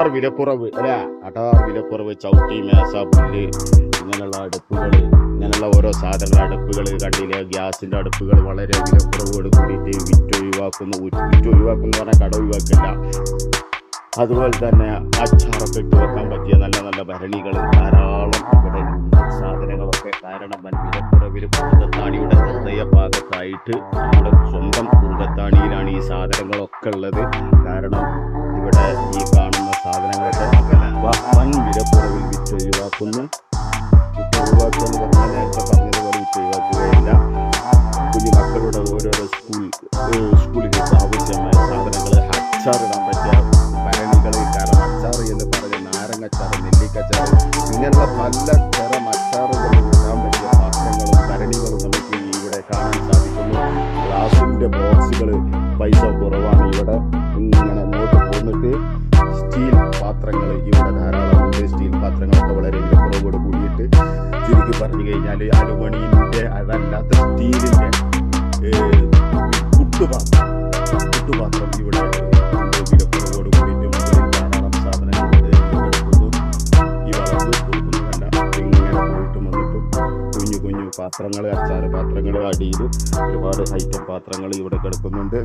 അടാർ വിലക്കുറവ് അല്ലേ? അട്ടാർ വിലക്കുറവ് ചവിട്ടി മേശ പുല്ല് ഇങ്ങനെയുള്ള അടുപ്പുകൾ ഇങ്ങനെയുള്ള ഓരോ സാധനങ്ങൾ അടുപ്പുകൾ കണ്ടില്ല ഗ്യാസിന്റെ അടുപ്പുകൾ വളരെ വിലക്കുറവോട് കൂടിയിട്ട് വിറ്റ് ഒഴിവാക്കുന്നു. പറഞ്ഞാൽ കട ഒഴിവാക്കില്ല അതുപോലെ തന്നെ അച്ചാറൊക്കെ ഇട്ട് വെക്കാൻ പറ്റിയ നല്ല നല്ല ഭരണികൾ ധാരാളം ഇവിടെ സാധനങ്ങളൊക്കെ കാരണം വൻ വിലക്കുറവിൽ കുറുകത്താണിയുടെ ഹൃദയ ഭാഗത്തായിട്ട് നമ്മുടെ സ്വന്തം കുറുകത്താണിയിലാണ് ഈ സാധനങ്ങളൊക്കെ ഉള്ളത്. കാരണം ഒഴിവാക്കുന്നു വിറ്റ് ഒഴിവാക്കുക എന്ന് പറഞ്ഞാൽ നേരത്തെ പറഞ്ഞതുപോലെ ഇപ്പോൾ ഒഴിവാക്കുകയില്ല കുഞ്ഞു മക്കളുടെ ഓരോരോ സ്കൂൾ ഏഹ് സ്കൂളിലേക്ക് ആവശ്യമായ സാധനങ്ങൾ അച്ചാറിടാൻ പറ്റിയ ഭരണികൾ കാരണം അച്ചാർ എന്ന് പറഞ്ഞ നാരങ്ങച്ചാറ് നെല്ലിക്കച്ചാറ് ഇങ്ങനെയുള്ള പല തരം അച്ചാറുകളും ഇടാൻ പറ്റിയ പാത്രങ്ങളും ഭരണികളും നമുക്ക് ഇവിടെ കാണാൻ സാധിക്കുന്നു ഗ്ലാസിന്റെ ബോക്സുകൾ പൈസ കുറവാണ് ഇവിടെ കുട്ടുപാത്രം ഇവിടെ പാത്രങ്ങൾ അച്ചാറ് പാത്രങ്ങൾ അടിയിൽ ഒരുപാട് ഐറ്റം പാത്രങ്ങൾ ഇവിടെ കിടക്കുന്നുണ്ട്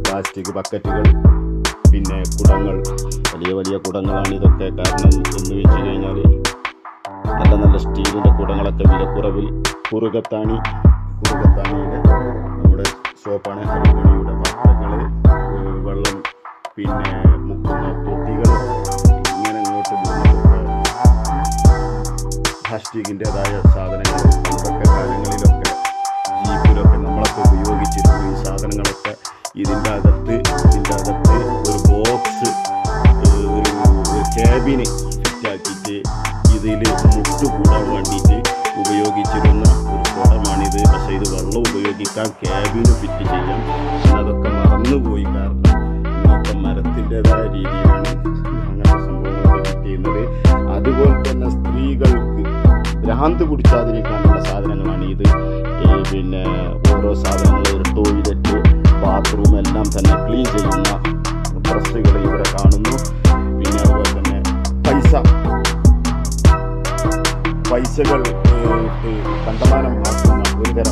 പ്ലാസ്റ്റിക് ബക്കറ്റുകൾ പിന്നെ കുടങ്ങൾ വലിയ വലിയ കുടങ്ങളാണ് ഇതൊക്കെ കാരണം എന്ന് വെച്ച് കഴിഞ്ഞാൽ നല്ല നല്ല സ്റ്റീലിന്റെ കുടങ്ങളൊക്കെ വിലക്കുറവിൽ കുറുകത്താണി കുറുകത്താണിയുടെ നമ്മുടെ ഷോപ്പാണ് അലുമണിയുടെ പാത്രങ്ങൾ വെള്ളം പിന്നെ മുക്കുന്ന തൊട്ടികൾ ഇങ്ങനെ ഇങ്ങോട്ട് പ്ലാസ്റ്റിക്കിന്റെതായ സാധനങ്ങൾ വെള്ളം ഉപയോഗിക്കാൻ ക്യാബിന് ഫിറ്റ് ചെയ്യാം അതൊക്കെ മറന്നുപോയി കാരണം നമുക്ക് മരത്തിന്റെതായ രീതിയിലാണ് അങ്ങനത്തെ സംഭവങ്ങളൊക്കെ ഫിറ്റ് ചെയ്യുന്നത് അതുപോലെ തന്നെ സ്ത്രീകൾക്ക് ഭ്രാന്ത് പിടിച്ചാതിരിക്കാനുള്ള സാധനങ്ങളാണ് ഇത്. പിന്നെ ഓരോ സാധനങ്ങൾ ടോയ്ലറ്റ് ബാത്റൂം എല്ലാം തന്നെ ക്ലീൻ ചെയ്യുന്ന ഡ്രസ്സുകൾ ഇവിടെ കാണുന്നു. പിന്നെ അതുപോലെ തന്നെ പൈസ പൈസകൾ ആക്കുന്ന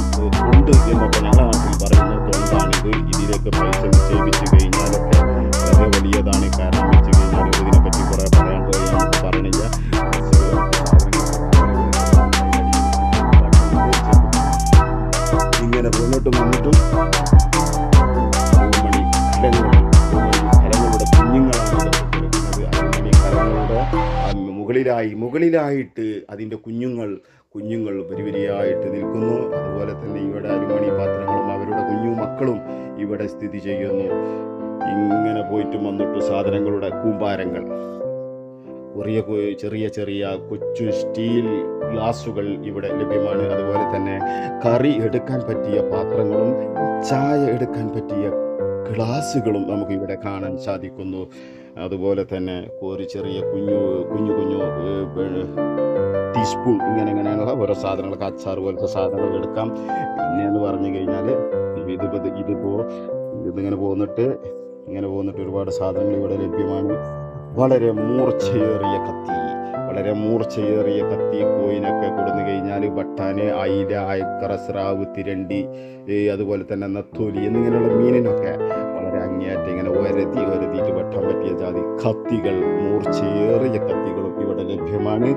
ഉണ്ട് എന്നൊക്കെ ഞങ്ങളുടെ നാട്ടിൽ പറയുന്ന. തൊണ്ടാണിത് ഇതിലേക്ക് പൈസ നിക്ഷേപിച്ച് കഴിഞ്ഞാലൊക്കെ വളരെ വലിയതാണ്. കാരണം വെച്ച് കഴിഞ്ഞാൽ ഇതിനെപ്പറ്റി കുറേ പറയാൻ പോയി നമുക്ക് ഇങ്ങനെ മുന്നോട്ട് മുന്നിട്ടും മുകളിലായി മുകളിലായിട്ട് അതിന്റെ കുഞ്ഞുങ്ങൾ കുഞ്ഞുങ്ങൾ വരിവരിയായിട്ട് നിൽക്കുന്നു. അതുപോലെ തന്നെ ഇവിടെ അരുമണി പാത്രങ്ങളും അവരുടെ കുഞ്ഞു മക്കളും ഇവിടെ സ്ഥിതി ചെയ്യുന്നു. ഇങ്ങനെ പോയിട്ട് വന്നിട്ട് സാധനങ്ങളുടെ കൂമ്പാരങ്ങൾ. ചെറിയ ചെറിയ ചെറിയ കൊച്ചു സ്റ്റീൽ ഗ്ലാസുകൾ ഇവിടെ ലഭ്യമാണ്. അതുപോലെ തന്നെ കറി എടുക്കാൻ പറ്റിയ പാത്രങ്ങളും ചായ എടുക്കാൻ പറ്റിയ ഗ്ലാസുകളും നമുക്ക് ഇവിടെ കാണാൻ സാധിക്കുന്നു. അതുപോലെ തന്നെ ഒരു ചെറിയ കുഞ്ഞു കുഞ്ഞു കുഞ്ഞു ടീസ്പൂൺ ഇങ്ങനെ ഇങ്ങനെയുള്ള ഓരോ സാധനങ്ങളൊക്കെ അച്ചാർ പോലത്തെ സാധനങ്ങൾ എടുക്കാം. പിന്നെ എന്ന് പറഞ്ഞു കഴിഞ്ഞാൽ ഇതിപ്പോൾ ഇതിങ്ങനെ പോന്നിട്ട് ഇങ്ങനെ പോന്നിട്ട് ഒരുപാട് സാധനങ്ങൾ ഇവിടെ ലഭ്യമാണ്. വളരെ മൂർച്ചയേറിയ കത്തി. വളരെ മൂർച്ചയേറിയ കത്തി കോയിനൊക്കെ കൊടുന്നു കഴിഞ്ഞാൽ ബട്ടാന് അയില അയക്കറ സ്രാവ് തിരണ്ടി അതുപോലെ തന്നെ നത്തോലി എന്നിങ്ങനെയുള്ള മീനിനൊക്കെ വളരെ അങ്ങേയറ്റം ഇങ്ങനെ ഒരതി ഒരതിയിട്ട് വെട്ടാൻ പറ്റിയ ജാതി കത്തികൾ മൂർച്ചയേറിയ കത്തികളും ഇവിടെ ലഭ്യമാണ്.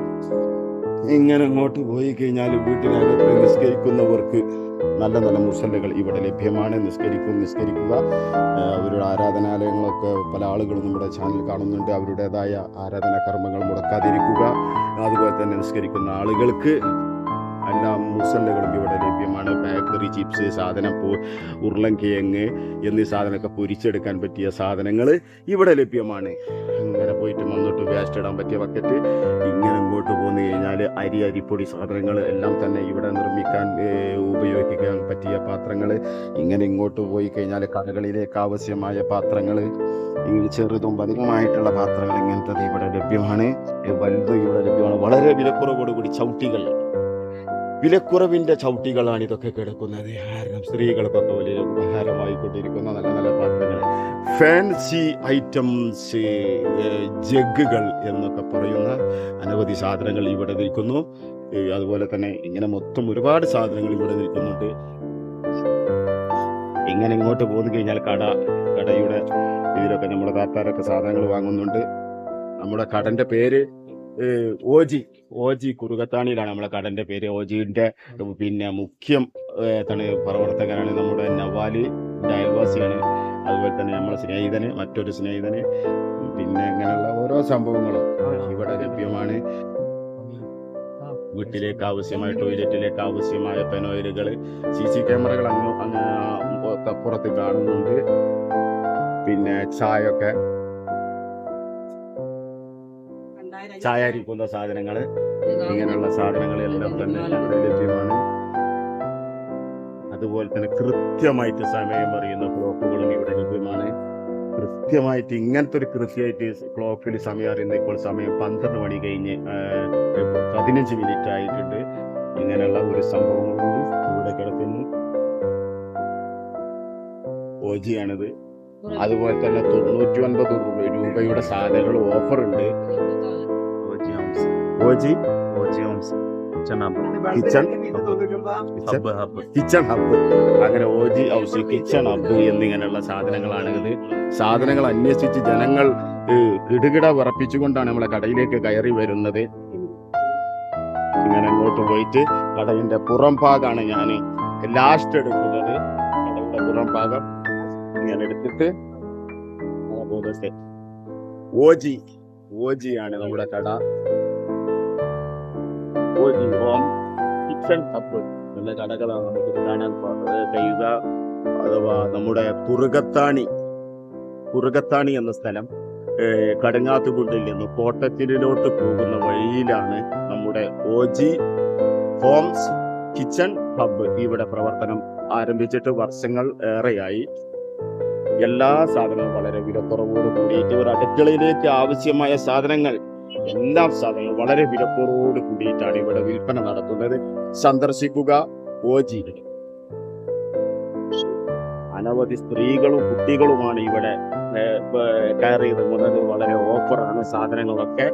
ഇങ്ങനെ അങ്ങോട്ട് പോയി കഴിഞ്ഞാൽ വീട്ടിനകത്ത് നിസ്കരിക്കുന്നവർക്ക് നല്ല നല്ല മുസല്ലകൾ ഇവിടെ ലഭ്യമാണ്. നിസ്കരിക്കും നിസ്കരിക്കുക. അവരുടെ ആരാധനാലയങ്ങളൊക്കെ പല ആളുകളും നമ്മുടെ ചാനൽ കാണുന്നുണ്ട്. അവരുടേതായ ആരാധനാ കർമ്മങ്ങൾ മുടക്കാതിരിക്കുക. അതുപോലെ തന്നെ നിസ്കരിക്കുന്ന ആളുകൾക്ക് എല്ലാ മുസല്ലകളും ഇവിടെ ലഭ്യമാണ്. ബേക്കറി ചിപ്സ് സാധനം പോ ഉരുളൻകിഴങ്ങ് എന്നീ സാധനമൊക്കെ പൊരിച്ചെടുക്കാൻ പറ്റിയ സാധനങ്ങൾ ഇവിടെ ലഭ്യമാണ്. പോയിട്ട് വന്നിട്ട് വേസ്റ്റ് ഇടാൻ പറ്റിയ ബക്കറ്റ്. ഇങ്ങനെ ഇങ്ങോട്ട് പോന്നു കഴിഞ്ഞാൽ അരി അരിപ്പൊടി സാധനങ്ങൾ എല്ലാം തന്നെ ഇവിടെ നിർമ്മിക്കാൻ ഉപയോഗിക്കാൻ പറ്റിയ പാത്രങ്ങൾ ഇങ്ങനെ ഇങ്ങോട്ട് പോയി കഴിഞ്ഞാൽ കടകളിലേക്ക് ആവശ്യമായ പാത്രങ്ങൾ ഇങ്ങനെ ചെറുതും വലുതുമായിട്ടുള്ള പാത്രങ്ങൾ ഇങ്ങനത്തെ ഇവിടെ ലഭ്യമാണ്. വലുതും ഇവിടെ ലഭ്യമാണ്. വളരെ വിലക്കുറവോടുകൂടി ചവിട്ടികൾ. വിലക്കുറവിന്റെ ചവിട്ടികളാണ് ഇതൊക്കെ കിടക്കുന്നത്. കാരണം സ്ത്രീകൾക്കൊക്കെ വലിയ ഉപഹാരമായിക്കൊണ്ടിരിക്കുന്ന നല്ല നല്ല പാട്ടുകൾ ഫാൻസി ഐറ്റംസ് ജഗ്ഗുകൾ എന്നൊക്കെ പറയുന്ന അനവധി സാധനങ്ങൾ ഇവിടെ നിൽക്കുന്നു. അതുപോലെ തന്നെ ഇങ്ങനെ മൊത്തം ഒരുപാട് സാധനങ്ങൾ ഇവിടെ നിൽക്കുന്നുണ്ട്. ഇങ്ങനെ ഇങ്ങോട്ട് പോന്നു കഴിഞ്ഞാൽ കട കടയുടെ ഇതിലൊക്കെ നമ്മുടെ താത്താരൊക്കെ സാധനങ്ങൾ വാങ്ങുന്നുണ്ട്. നമ്മുടെ കടന്റെ പേര് ഓജി ഓജി കുറുകത്താണിയിലാണ് നമ്മളെ കടന്റെ പേര്. ഓജിന്റെ പിന്നെ മുഖ്യം തന്നെ പ്രവർത്തകനാണ് നമ്മുടെ നവാലി അയൽവാസിയാണ് അതുപോലെ തന്നെ നമ്മുടെ സ്നേഹിതന് മറ്റൊരു സ്നേഹിതന്. പിന്നെ ഇങ്ങനെയുള്ള ഓരോ സംഭവങ്ങളും ഇവിടെ ലഭ്യമാണ്. വീട്ടിലേക്ക് ആവശ്യമായ ടോയ്ലറ്റിലേക്ക് ആവശ്യമായ പെനോയിലുകൾ സി സി ക്യാമറകൾ അങ്ങ് അങ്ങ് പുറത്ത് കാണുന്നുണ്ട്. പിന്നെ ചായ ഒക്കെ ചായ അരിക്കുന്ന സാധനങ്ങൾ ഇങ്ങനെയുള്ള സാധനങ്ങൾ എല്ലാം തന്നെ ഇവിടെ ലഭ്യമാണ്. അതുപോലെ തന്നെ കൃത്യമായിട്ട് സമയം അറിയുന്ന ക്ലോക്കുകളും ഇവിടെ ലഭ്യമാണ്. കൃത്യമായിട്ട് ഇങ്ങനത്തെ ഒരു കൃത്യമായിട്ട് ക്ലോക്കിൽ സമയം അറിയുന്ന ഇപ്പോൾ സമയം പന്ത്രണ്ട് മണി കഴിഞ്ഞ് പതിനഞ്ച് മിനിറ്റ് ആയിട്ടുണ്ട്. ഇങ്ങനെയുള്ള ഒരു സംഭവങ്ങളുണ്ട്. ഇവിടെ കിടക്കുന്നു. ഓജിയാണിത് അതുപോലെ തന്നെ തൊണ്ണൂറ്റി ഒൻപത് രൂപ രൂപയുടെ സാധനങ്ങൾ ഓഫർ ഉണ്ട്. OG homes OG? OG homes kitchen hub kitchen hub hub kitchen hub. അങ്ങനെ ഓജി ഹൗസ് കിച്ചൺ ഹബ്ബ് എന്നിങ്ങനെയുള്ള സാധനങ്ങളാണ് ഇത് സാധനങ്ങൾ അന്വേഷിച്ച് ജനങ്ങൾ ഇടുകിട കിടുകിട വിറപ്പിച്ചുകൊണ്ടാണ് നമ്മളെ കടയിലേക്ക് കയറി വരുന്നത്. ഇങ്ങനെ അങ്ങോട്ട് പോയിട്ട് കടയിന്റെ പുറം ഭാഗമാണ് ഞാൻ ലാസ്റ്റ് എടുക്കുന്നത്. കടയുടെ പുറം ഭാഗം ഇങ്ങനെ എടുത്തിട്ട് ഓജി. ഓജിയാണ് നമ്മുടെ കട. ഓജി ഹോം കിച്ചൺ ഹബ്ബ് എന്ന കടകളാണ് നമുക്ക് കാണാൻ കഴിയുക അഥവാ നമ്മുടെ കുറുകത്താണി. കുറുകത്താണി എന്ന സ്ഥലം കടങ്ങാത്തുകുണ്ടിൽ നിന്ന് കോട്ടത്തിലോട്ട് പോകുന്ന വഴിയിലാണ് നമ്മുടെ ഓജി ഹോംസ് കിച്ചൺ ഹബ്ബ് ഇവിടെ പ്രവർത്തനം ആരംഭിച്ചിട്ട് വർഷങ്ങൾ ഏറെയായി. എല്ലാ സാധനവും വളരെ വിലക്കുറവോട് കൂടിയിട്ട് ഒരു അടുക്കളയിലേക്ക് ആവശ്യമായ സാധനങ്ങൾ എല്ലാ സാധനങ്ങളും വളരെ വിലക്കുറവോട് കൂടിയിട്ടാണ് ഇവിടെ വിൽപ്പന നടത്തുന്നത്. സന്ദർശിക്കുക അനവധി സ്ത്രീകളും കുട്ടികളുമാണ് ഇവിടെ കയറിയിറങ്ങുന്നത് വളരെ ഓഫറാണ് സാധനങ്ങളൊക്കെ.